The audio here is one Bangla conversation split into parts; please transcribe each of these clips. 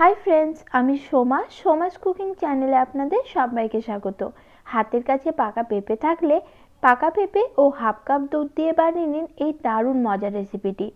হাই ফ্রেন্ডস আমি সোমা সোমাস কুকিং চ্যানেলে আপনাদের সবাইকে স্বাগত। হাতের কাছে পাকা পেঁপে থাকলে পাকা পেঁপে ও হাফ কাপ দুধ দিয়ে বানিয়ে নিন এই দারুণ মজার রেসিপিটি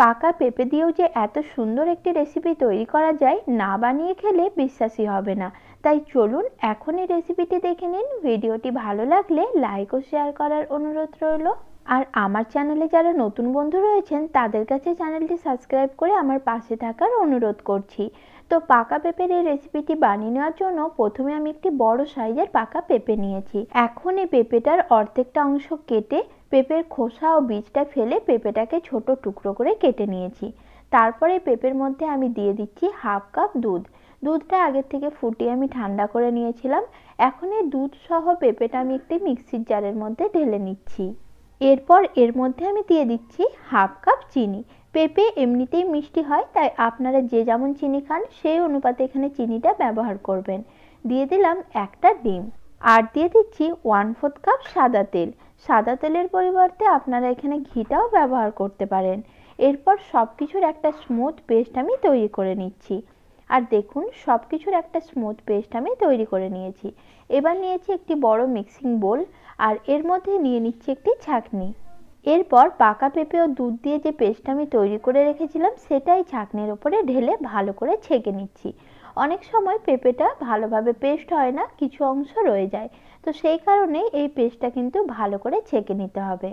পাকা পেঁপে দিয়েও যে এত সুন্দর একটি রেসিপি তৈরি করা যায়, না বানিয়ে খেলে বিশ্বাসই হবে না। তাই চলুন এখন এই রেসিপিটি দেখে নিন। ভিডিওটি ভালো লাগলে লাইক ও শেয়ার করার অনুরোধ রইল। আর আমার চ্যানেলে যারা নতুন বন্ধু রয়েছেন, তাদের কাছে চ্যানেলটি সাবস্ক্রাইব করে আমার পাশে থাকার অনুরোধ করছি। তো পাকা পেঁপের এই রেসিপিটি বানিয়ে নেওয়ার জন্য প্রথমে আমি একটি বড় সাইজের পাকা পেঁপে নিয়েছি। এখন এই পেঁপেটার অর্ধেকটা অংশ কেটে পেঁপের খোসা ও বীজটা ফেলে পেঁপেটাকে ছোট টুকরো করে কেটে নিয়েছি। তারপরে পেঁপের মধ্যে আমি দিয়ে দিচ্ছি হাফ কাপ দুধ। দুধটা আগের থেকে ফুটিয়ে আমি ঠান্ডা করে নিয়েছিলাম। এখন এই দুধ সহ পেঁপেটা আমি একটি মিক্সির জারের মধ্যে ঢেলে নিচ্ছি। এরপর এর মধ্যে আমি দিয়ে দিচ্ছি হাফ কাপ চিনি। পেঁপে এমনিতেই মিষ্টি হয়, তাই আপনারা যে যেমন চিনি খান, সেই অনুপাতে এখানে চিনিটা ব্যবহার করবেন। দিয়ে দিলাম একটা ডিম। আর দিয়ে দিচ্ছি ওয়ান ফোর্থ কাপ সাদা তেল। সাদা তেলের পরিবর্তে আপনারা এখানে ঘিটাও ব্যবহার করতে পারেন। এরপর সব কিছুর একটা স্মুথ পেস্ট আমি তৈরি করে নিচ্ছি। আর দেখুন সব কিছুর একটা স্মুথ পেস্ট আমি তৈরি করে নিয়েছি। এবার নিয়েছি একটি বড় মিক্সিং বোল আর এর মধ্যে নিয়ে নিচ্ছি একটি ছাঁকনি। এরপর পাকা পেঁপে ও দুধ দিয়ে যে পেস্ট আমি তৈরি করে রেখেছিলাম, সেটাই ছাঁকনির ওপরে ঢেলে ভালো করে ছেঁকে নিচ্ছি। অনেক সময় পেঁপেটা ভালোভাবে পেস্ট হয় না, কিছু অংশ রয়ে যায়। তো সেই কারণে এই পেস্টটা কিন্তু ভালো করে ছেঁকে নিতে হবে।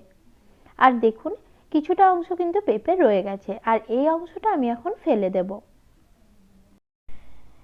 আর দেখুন, কিছুটা অংশ কিন্তু পেঁপে রয়ে গেছে, আর এই অংশটা আমি এখন ফেলে দেবো।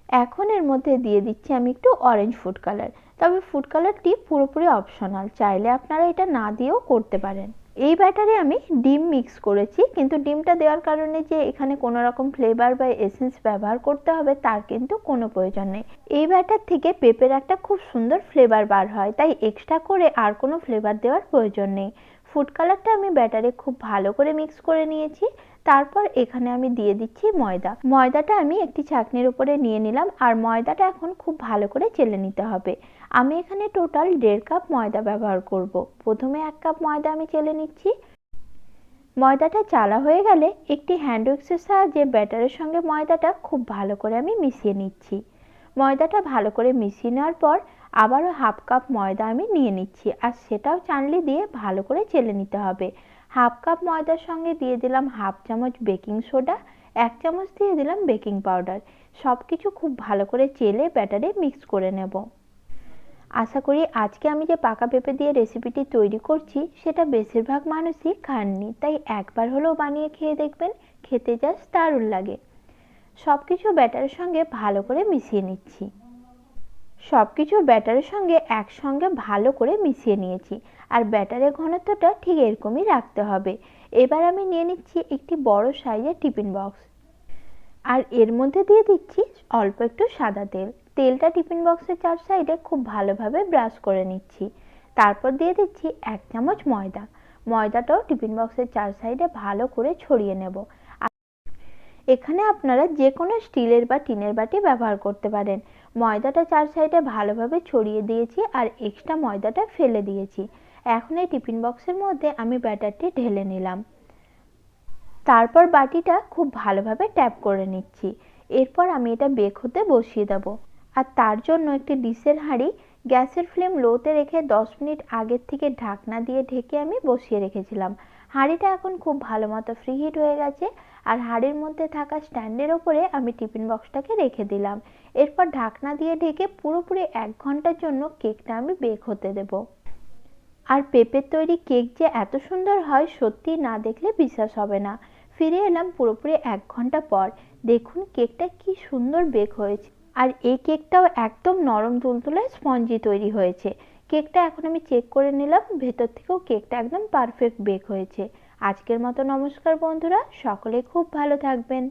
এখন এর মধ্যে দিয়ে দিচ্ছি আমি একটু অরেঞ্জ ফুড কালার তবে ফুড কালারটি পুরোপুরি অপশনাল চাইলে আপনারা এটা না দিয়েও করতে পারেন। এই ব্যাটারে আমি ডিম মিক্স করেছি, কিন্তু ডিমটা দেওয়ার কারণে যে এখানে কোনো রকম ফ্লেভার বা এসেন্স ব্যবহার করতে হবে, তার কিন্তু কোনো প্রয়োজন নেই। এই ব্যাটার থেকে পেঁপের একটা খুব সুন্দর ফ্লেভার বার হয়, তাই এক্সট্রা করে আর কোনো ফ্লেভার দেওয়ার প্রয়োজন নেই। ফুড কালারটা আমি ব্যাটারে খুব ভালো করে মিক্স করে নিয়েছি। তারপর এখানে আমি দিয়ে দিচ্ছি ময়দা। ময়দাটা আমি একটি ছাঁকনির উপরে নিয়ে নিলাম আর ময়দাটা এখন খুব ভালো করে চেলে নিতে হবে। আমি এখানে টোটাল দেড় কাপ ময়দা ব্যবহার করব। প্রথমে এক কাপ ময়দা আমি চেলে নিচ্ছি। ময়দাটা চালা হয়ে গেলে একটি হ্যান্ড উইক্সের সাহায্যে ব্যাটারের সঙ্গে ময়দাটা খুব ভালো করে আমি মিশিয়ে নিচ্ছি। ময়দাটা ভালো করে মিশিয়ে নেওয়ার পর আবারও হাফ কাপ ময়দা আমি নিয়ে নিচ্ছি আর সেটাও চানলি দিয়ে ভালো করে চেলে নিতে হবে। হাফ কাপ ময়দার সঙ্গে দিয়ে দিলাম হাফ চামচ বেকিং সোডা, এক চামচ দিয়ে দিলাম বেকিং পাউডার। সব কিছু খুব ভালো করে চেলে ব্যাটারে মিক্স করে নেব। আশা করি আজকে আমি যে পাকা পেঁপে দিয়ে রেসিপিটি তৈরি করছি, সেটা বেশিরভাগ মানুষই খাননি, তাই একবার হলেও বানিয়ে খেয়ে দেখবেন, খেতে জাস্ট দারুণ লাগে। সব কিছু ব্যাটারের সঙ্গে ভালো করে মিশিয়ে নিচ্ছি। সব কিছু ব্যাটারের সঙ্গে একসঙ্গে ভালো করে মিশিয়ে নিয়েছি। আর ব্যাটারের ঘনত্বটা ঠিক এরকমই রাখতে হবে। এবার আমি নিয়ে নিচ্ছি একটি বড় সাইজের টিফিন বক্স। আর এর মধ্যে দিয়ে দিচ্ছি অল্প একটু সাদা তেল। তেলটা টিফিন বক্সের চার সাইডে খুব ভালোভাবে ব্রাশ করে নিচ্ছি। তারপর দিয়ে দিচ্ছি এক চামচ ময়দা। ময়দাটাও টিফিন বক্সের চার সাইডে ভালো করে ছড়িয়ে নেব। এখানে আপনারা যে কোনো স্টিলের বা টিনের বাটি ব্যবহার করতে পারেন। ময়দাটা চার সাইডে ভালোভাবে ছড়িয়ে দিয়েছি আর এক্সট্রা ময়দাটা ফেলে দিয়েছি। এখন এই টিফিন বক্সের মধ্যে আমি ব্যাটারটি ঢেলে নিলাম। তারপর বাটিটা খুব ভালোভাবে ট্যাপ করে নিচ্ছি। এরপর আমি এটা বেক হতে বসিয়ে দেব। আর তার জন্য একটি ডিশের হাঁড়ি গ্যাসের ফ্লেম লোতে রেখে দশ মিনিট আগের থেকে ঢাকনা দিয়ে ঢেকে আমি বসিয়ে রেখেছিলাম। হাঁড়িটা এখন খুব ভালো মতো ফ্রি হিট হয়ে গেছে, আর হাঁড়ির মধ্যে থাকা স্ট্যান্ডের ওপরে আমি টিফিন বক্সটাকে রেখে দিলাম। এরপর ঢাকনা দিয়ে ঢেকে পুরোপুরি এক ঘণ্টার জন্য কেকটা আমি বেক হতে দেব। আর পেঁপের তৈরি কেক যে এত সুন্দর হয়, সত্যি না দেখলে বিশ্বাস হবে না। ফিরে এলাম পুরোপুরি এক ঘণ্টা পর। দেখুন কেকটা কি সুন্দর বেক হয়েছে। আর এই কেকটাও একদম নরম, তুলতুলে স্পঞ্জি তৈরি হয়েছে। কেকটা এখন আমি চেক করে নিলাম, ভেতর থেকেও কেকটা একদম পারফেক্ট বেক হয়েছে। আজকের মতো নমস্কার বন্ধুরা, সকলে খুব ভালো থাকবেন।